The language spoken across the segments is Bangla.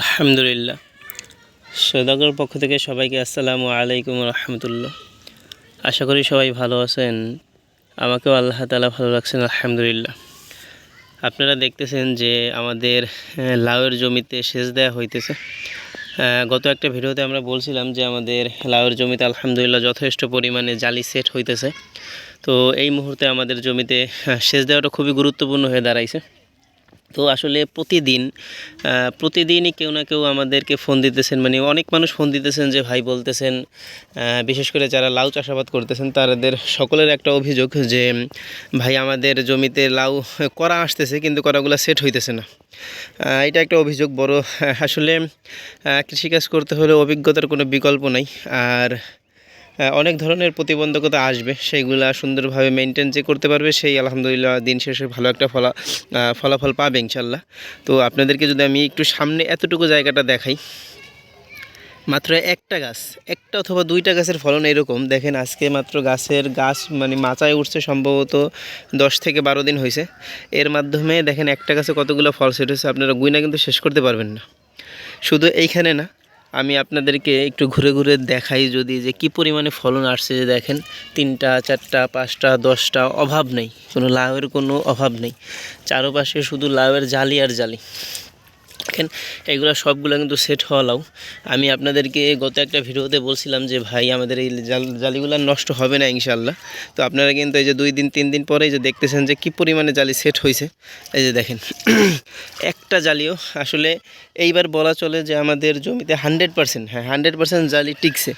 আলহামদুলিল্লাহ। সৌদাগর পক্ষ থেকে সবাইকে আসসালামু আলাইকুম রহমতুল্লাহ। আশা করি সবাই ভালো আছেন। আমাকেও আল্লাহ তালা ভালো রাখছেন আলহামদুলিল্লাহ। আপনারা দেখতেছেন যে আমাদের আহ, লাউয়ের জমিতে সেচ দেওয়া হইতেছে গত একটা ভিডিওতে আমরা বলছিলাম যে আমাদের লাউয়ের জমিতে আলহামদুলিল্লাহ যথেষ্ট পরিমাণে জালি সেট হইতেছে। তো এই মুহূর্তে আমাদের জমিতে সেচ দেওয়াটা খুবই গুরুত্বপূর্ণ হয়ে দাঁড়াইছে। তো আসলে প্রতিদিন প্রতিদিনই কেউ না কেউ আমাদেরকে ফোন দিতেছেন। মানে অনেক মানুষ ফোন দিতেছেন যে, ভাই বলতেছেন বিশেষ করে যারা লাউ চাষাবাদ করতেছেন, তাদের সকলের একটা অভিযোগ যে, ভাই, আমাদের জমিতে লাউ, করা আসতেছে, কিন্তু করাগুলো সেট হইতেছে না। এটা একটা অভিযোগ বড়। আসলে কৃষিকাজ করতে হলে অভিজ্ঞতার কোনো বিকল্প নাই। আর অনেক ধরনের প্রতিবন্ধকতা আসবে, সেইগুলা সুন্দরভাবে মেনটেন যে করতে পারবে, সেই আলহামদুলিল্লাহ দিন শেষে ভালো একটা ফলা ফলাফল পাবে ইনশাল্লাহ তো আপনাদেরকে যদি আমি একটু সামনে এতটুকু জায়গাটা দেখাই, মাত্র একটা গাছ, একটা অথবা দুইটা গাছের ফলন এরকম, দেখেন আজকে মাত্র গাছের গাছ মানে মাচায় উঠছে সম্ভবত দশ থেকে বারো দিন হয়েছে। এর মাধ্যমে দেখেন একটা গাছে কতগুলো ফল সেট হয়েছে আপনারা গুইনা কিন্তু শেষ করতে পারবেন না। শুধু এইখানে না আমি আপনাদেরকে একটু ঘুরে ঘুরে দেখাই যদি যে কি পরিমাণে ফলন আসছে যে দেখেন, তিনটা, চারটা, পাঁচটা, দশটা, অভাব নেই। কোনো লাউয়ের কোনো অভাব নেই। চারপাশে শুধু লাউয়ের জালি আর জালি। দেখেন এগুলো সবগুলো কিন্তু সেট হওয়া লাউ। আমি আপনাদেরকে গত একটা ভিডিওতে বলছিলাম যে ভাই আমাদের এই জাল জালিগুলো নষ্ট হবে না ইনশাল্লাহ তো আপনারা কিন্তু এই যে দুই দিন তিন দিন পরেই যে দেখতেছেন যে কি পরিমাণে জালি সেট হয়েছে এই যে দেখেন একটা জালিও আসলে এইবার বলা চলে যে আমাদের জমিতে হান্ড্রেড পার্সেন্ট হ্যাঁ হান্ড্রেড পার্সেন্ট জালি টিকছে।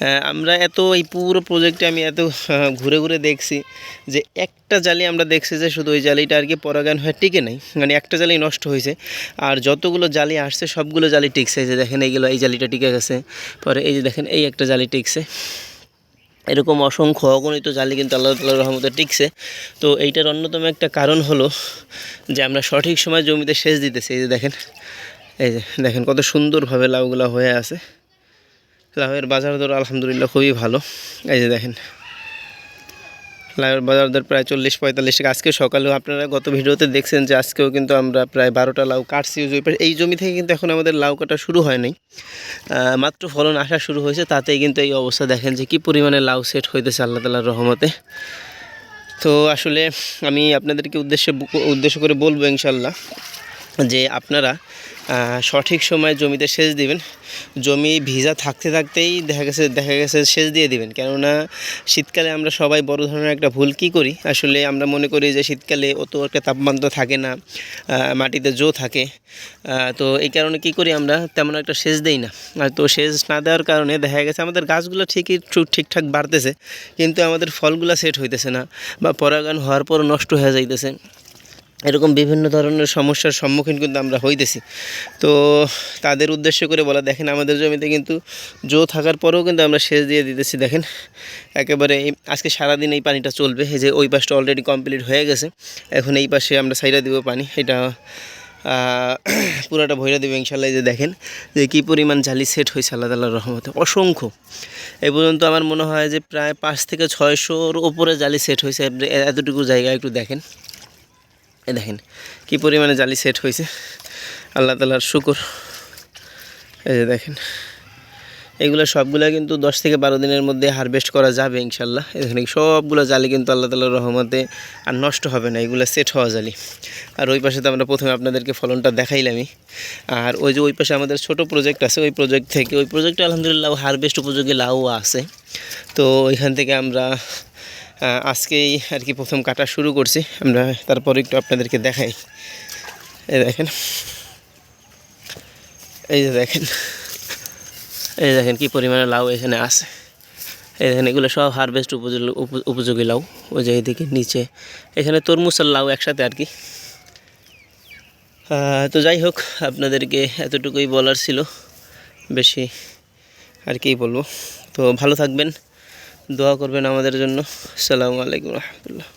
হ্যাঁ, আমরা এত এই পুরো প্রজেক্টে আমি এত ঘুরে ঘুরে দেখছি যে একটা জালি আমরা দেখছি যে শুধু ওই জালিটা আর কি পরাগান হয়ে টিকে নাই। মানে একটা জালি নষ্ট হয়েছে আর যতগুলো জালি আসছে, সবগুলো জালি টিকছে। এই যে দেখেন, এইগুলো, এই জালিটা টিকে গেছে। পরে এই যে দেখেন, এই একটা জালি টিকছে। এরকম অসংখ্য অগণিত জালি কিন্তু আল্লাহ তাল্লাহ রহমতে টিকছে। তো এইটার অন্যতম একটা কারণ হলো যে আমরা সঠিক সময় জমিতে সেচ দিতেছি। এই যে দেখেন, এই যে দেখেন কত সুন্দরভাবে লাউগুলো হয়ে আছে। লাউয়ের বাজার দর আলহামদুলিল্লাহ খুবই ভালো। এই যে দেখেন লাউয়ের বাজার দর প্রায় চল্লিশ, পঁয়তাল্লিশ টাকা। আজকে সকালেও আপনারা গত ভিডিওতে দেখছেন যে আজকেও কিন্তু আমরা প্রায় বারোটা লাউ কাটছি এই জমি থেকে কিন্তু এখন আমাদের লাউ কাটা শুরু হয় নাই। মাত্র ফলন আসা শুরু হয়েছে, তাতেই কিন্তু এই অবস্থা দেখেন যে কী পরিমাণে লাউ সেট হইতেছে আল্লাহ তালার রহমতে। তো আসলে আমি আপনাদেরকে উদ্দেশ্যে উদ্দেশ্য করে বলব ইনশাল্লাহ যে আপনারা সঠিক সময়ে জমিতে সেচ দিবেন। জমি ভিজা থাকতে থাকতেই দেখা গেছে দেখা গেছে সেচ দিয়ে দিবেন। কেননা শীতকালে আমরা সবাই বড় ধরনের একটা ভুল কী করি? আসলে আমরা মনে করি যে শীতকালে অত একটা তাপমাত্রা থাকে না মাটিতে জো থাকে। তো এই কারণে কি করি আমরা? তেমন একটা সেচ দেই না। আর তো সেচ না দেওয়ার কারণে দেখা গেছে আমাদের গাছগুলো ঠিকই ঠিকঠাক বাড়তেছে, কিন্তু আমাদের ফলগুলো সেট হইতেছে না বা পরাগান হওয়ার পর নষ্ট হয়ে যাইতেছে। এরকম বিভিন্ন ধরনের সমস্যার সম্মুখীন কিন্তু আমরা হইতেছি। তো তাদের উদ্দেশ্য করে বলা, দেখেন আমাদের জমিতে কিন্তু জো থাকার পরেও কিন্তু আমরা সেচ দিয়ে দিতেছি, দেখেন। একেবারে এই- আজকে সারাদিন এই পানিটা চলবে, এই যে ওই পাশটা অলরেডি কমপ্লিট হয়ে গেছে। এখন এই পাশে আমরা সাইডা দিব পানি, এটা পুরাটা ভৈরা দেবে ইনশাল্লাহ যে দেখেন, যে কী পরিমাণ জালি সেট হয়েছে আল্লাহ তাল্লাহ রহমতে। অসংখ্য। এ পর্যন্ত আমার মনে হয় যে প্রায় পাঁচ থেকে ছয়শোর ওপরে জালি সেট হয়েছে এতটুকু জায়গা একটু দেখেন। এ দেখেন, কী পরিমাণে জালি সেট হয়েছে। আল্লাহ তালার শুকুর। এই যে দেখেন, এগুলো সবগুলো কিন্তু দশ থেকে বারো দিনের মধ্যে হারভেস্ট করা যাবে ইনশাল্লাহ এখানে সবগুলো জালি কিন্তু আল্লাহ তালার রহমতে আর নষ্ট হবে না, এগুলো সেট হওয়া জালি। আর ওই পাশে তো আমরা প্রথমে আপনাদেরকে ফলনটা দেখাইলামই। আর ওই যে ওই পাশে আমাদের ছোট প্রজেক্ট আছে, ওই প্রজেক্ট থেকে, ওই প্রজেক্টে আলহামদুলিল্লাহ হারভেস্ট উপযোগী লাউ আছে। তো ওইখান থেকে আমরা আজকেই আর কি প্রথম কাটা শুরু করছি। আমরা তারপর একটু আপনাদেরকে দেখাই। এই দেখেন। এই যে দেখেন। এই দেখেন কি পরিমাণে লাউ এখানে আছে। এই দেখেন, এগুলো সব হারভেস্ট উপযোগী উপ- উপযোগী লাউ। ওই যে এইদিকে নিচে। এখানে তরমুজ আর লাউ একসাথে আর কি। তো যাই হোক, আপনাদেরকে এতটুকুই বলার ছিল। বেশি আর কি বলব। তো ভালো থাকবেন। দোয়া করবেন আমাদের জন্য। আসসালামু আলাইকুম রহমতুল্লাহ।